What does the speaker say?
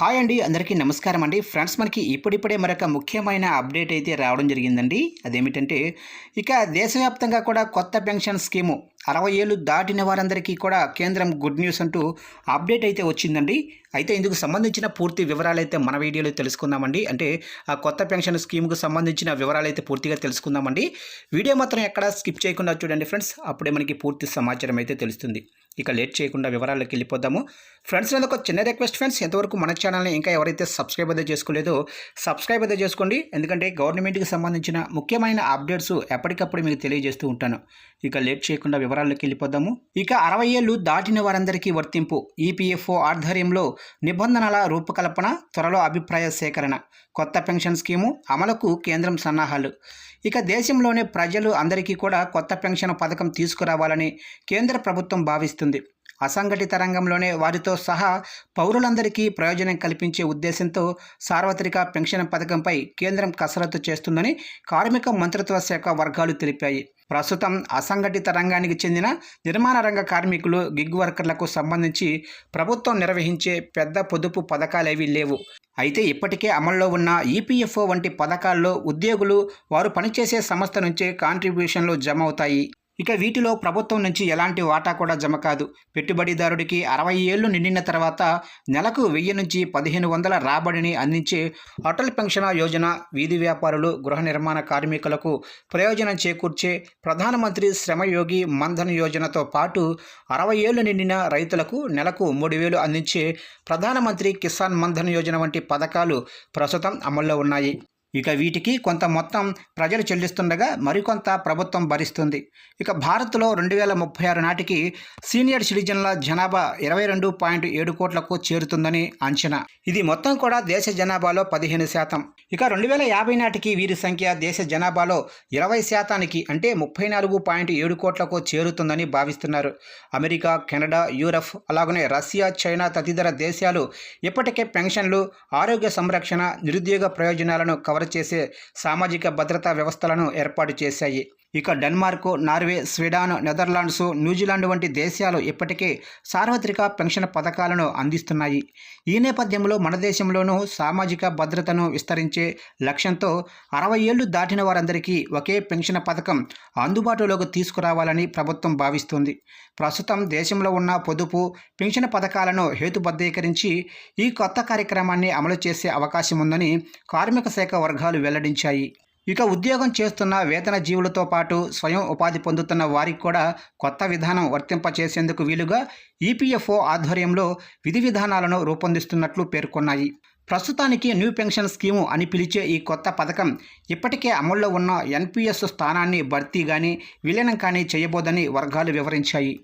Hi అండి అందరికీ నమస్కారం అండి. ఫ్రెండ్స్ మనకి ఇప్పుడిప్పుడే మరొక ముఖ్యమైన అప్డేట్ అయితే రావడం జరిగిందండి. అదేమిటంటే ఇక దేశవ్యాప్తంగా కూడా కొత్త పెన్షన్ స్కీము అరవై ఏళ్ళు దాటిన వారందరికీ కూడా కేంద్రం గుడ్ న్యూస్ అంటూ అప్డేట్ అయితే వచ్చిందండి. అయితే ఇందుకు సంబంధించిన పూర్తి వివరాలు అయితే మన వీడియోలో తెలుసుకుందామండి. అంటే ఆ కొత్త పెన్షన్ స్కీమ్కు సంబంధించిన వివరాలు అయితే పూర్తిగా తెలుసుకుందామండి. వీడియో మాత్రం ఎక్కడ స్కిప్ చేయకుండా చూడండి ఫ్రెండ్స్. అప్పుడే మనకి పూర్తి సమాచారం అయితే తెలుస్తుంది. ఇక లేట్ చేయకుండా వివరాల్లోకి వెళ్ళిపోదాము. ఫ్రెండ్స్ నేను ఒక చిన్న రిక్వెస్ట్ ఫ్రెండ్స్. ఎంతవరకు మన ఛానల్ని ఇంకా ఎవరైతే సబ్స్క్రైబ్ అయితే చేసుకోలేదో సబ్స్క్రైబ్ అయితే చేసుకోండి. ఎందుకంటే గవర్నమెంట్కి సంబంధించిన ముఖ్యమైన అప్డేట్స్ ఎప్పటికప్పుడు మీకు తెలియజేస్తూ ఉంటాను. ఇక లేట్ చేయకుండా వివరాల్లోకి వెళ్ళిపోదాము. ఇక అరవై ఏళ్ళు దాటిన వారందరికీ వర్తింపు. ఈపీఎఫ్ఓ ఆధ్వర్యంలో నిబంధనల రూపకల్పన త్వరలో అభిప్రాయ సేకరణ కొత్త పెన్షన్ స్కీము అమలుకు కేంద్రం సన్నాహాలు. ఇక దేశంలోనే ప్రజలు అందరికీ కూడా కొత్త పెన్షన్ పథకం తీసుకురావాలని కేంద్ర ప్రభుత్వం భావిస్తుంది. అసంఘటిత రంగంలోనే వారితో సహా పౌరులందరికీ ప్రయోజనం కల్పించే ఉద్దేశంతో సార్వత్రిక పెన్షన్ పథకంపై కేంద్రం కసరత్తు చేస్తుందని కార్మిక మంత్రిత్వ శాఖ వర్గాలు తెలిపాయి. ప్రస్తుతం అసంఘటిత రంగానికి చెందిన నిర్మాణ రంగ కార్మికులు గిగ్ వర్కర్లకు సంబంధించి ప్రభుత్వం నిర్వహించే పెద్ద పొదుపు పథకాలేవీ లేవు. అయితే ఇప్పటికే అమల్లో ఉన్న ఈపీఎఫ్ఓ వంటి పథకాల్లో ఉద్యోగులు వారు పనిచేసే సంస్థ నుంచే కాంట్రిబ్యూషన్లు జమ అవుతాయి. ఇక వీటిలో ప్రభుత్వం నుంచి ఎలాంటి వాటా కూడా జమ కాదు. పెట్టుబడిదారుడికి అరవై ఏళ్ళు నిండిన తర్వాత నెలకు వెయ్యి నుంచి పదిహేను వందల రాబడిని అందించే అటల్ పెన్షన్ యోజన వీధి వ్యాపారులు గృహ నిర్మాణ కార్మికులకు ప్రయోజనం చేకూర్చే ప్రధానమంత్రి శ్రమయోగి మన్ధన్ యోజనతో పాటు అరవై ఏళ్ళు నిండిన రైతులకు నెలకు మూడు వేలు అందించే ప్రధానమంత్రి కిసాన్ మన్ధన్ యోజన వంటి పథకాలు ప్రస్తుతం అమల్లో ఉన్నాయి. ఇక వీటికి కొంత మొత్తం ప్రజలు చెల్లిస్తుండగా మరికొంత ప్రభుత్వం భరిస్తుంది. ఇక భారత్లో రెండు వేల ముప్పై ఆరు నాటికి సీనియర్ సిటిజన్ల జనాభా ఇరవై రెండు పాయింట్ ఏడు కోట్లకు చేరుతుందని అంచనా. ఇది మొత్తం కూడా దేశ జనాభాలో పదిహేను శాతం. ఇక రెండు వేల యాభై నాటికి వీరి సంఖ్య దేశ జనాభాలో ఇరవై శాతానికి అంటే ముప్పై నాలుగు పాయింట్ ఏడు కోట్లకు చేరుతుందని భావిస్తున్నారు. అమెరికా కెనడా యూరప్ అలాగనే రష్యా చైనా తదితర దేశాలు ఇప్పటికే పెన్షన్లు ఆరోగ్య సంరక్షణ నిరుద్యోగ ప్రయోజనాలను కవర్ కవర్ చేసే సామాజిక భద్రతా వ్యవస్థలను ఏర్పాటు చేశాయి. ఇక Denmark Norway Sweden Netherlands New Zealand వంటి దేశాలు ఇప్పటికే సార్వత్రిక పెన్షన్ పథకాలను అందిస్తున్నాయి. ఈ నేపథ్యంలో మన దేశంలోనూ సామాజిక భద్రతను విస్తరించే లక్ష్యంతో అరవై ఏళ్ళు దాటిన వారందరికీ ఒకే పెన్షన్ పథకం అందుబాటులోకి తీసుకురావాలని ప్రభుత్వం భావిస్తుంది. ప్రస్తుతం దేశంలో ఉన్న పొదుపు పెన్షన్ పథకాలను హేతుబద్ధీకరించి ఈ కొత్త కార్యక్రమాన్ని అమలు చేసే అవకాశం ఉందని కార్మిక శాఖ వర్గాలు వెల్లడించాయి. ఇక ఉద్యోగం చేస్తున్న వేతన జీవులతో పాటు స్వయం ఉపాధి పొందుతున్న వారికి కూడా కొత్త విధానం వర్తింపచేసేందుకు వీలుగా ఈపీఎఫ్ఓ ఆధ్వర్యంలో విధి విధానాలను రూపొందిస్తున్నట్లు పేర్కొన్నాయి. ప్రస్తుతానికి న్యూ పెన్షన్ స్కీము అని పిలిచే ఈ కొత్త పథకం ఇప్పటికే అమల్లో ఉన్న ఎన్పిఎస్ స్థానాన్ని భర్తీ కానీ విలీనం కానీ చేయబోదని వర్గాలు వివరించాయి.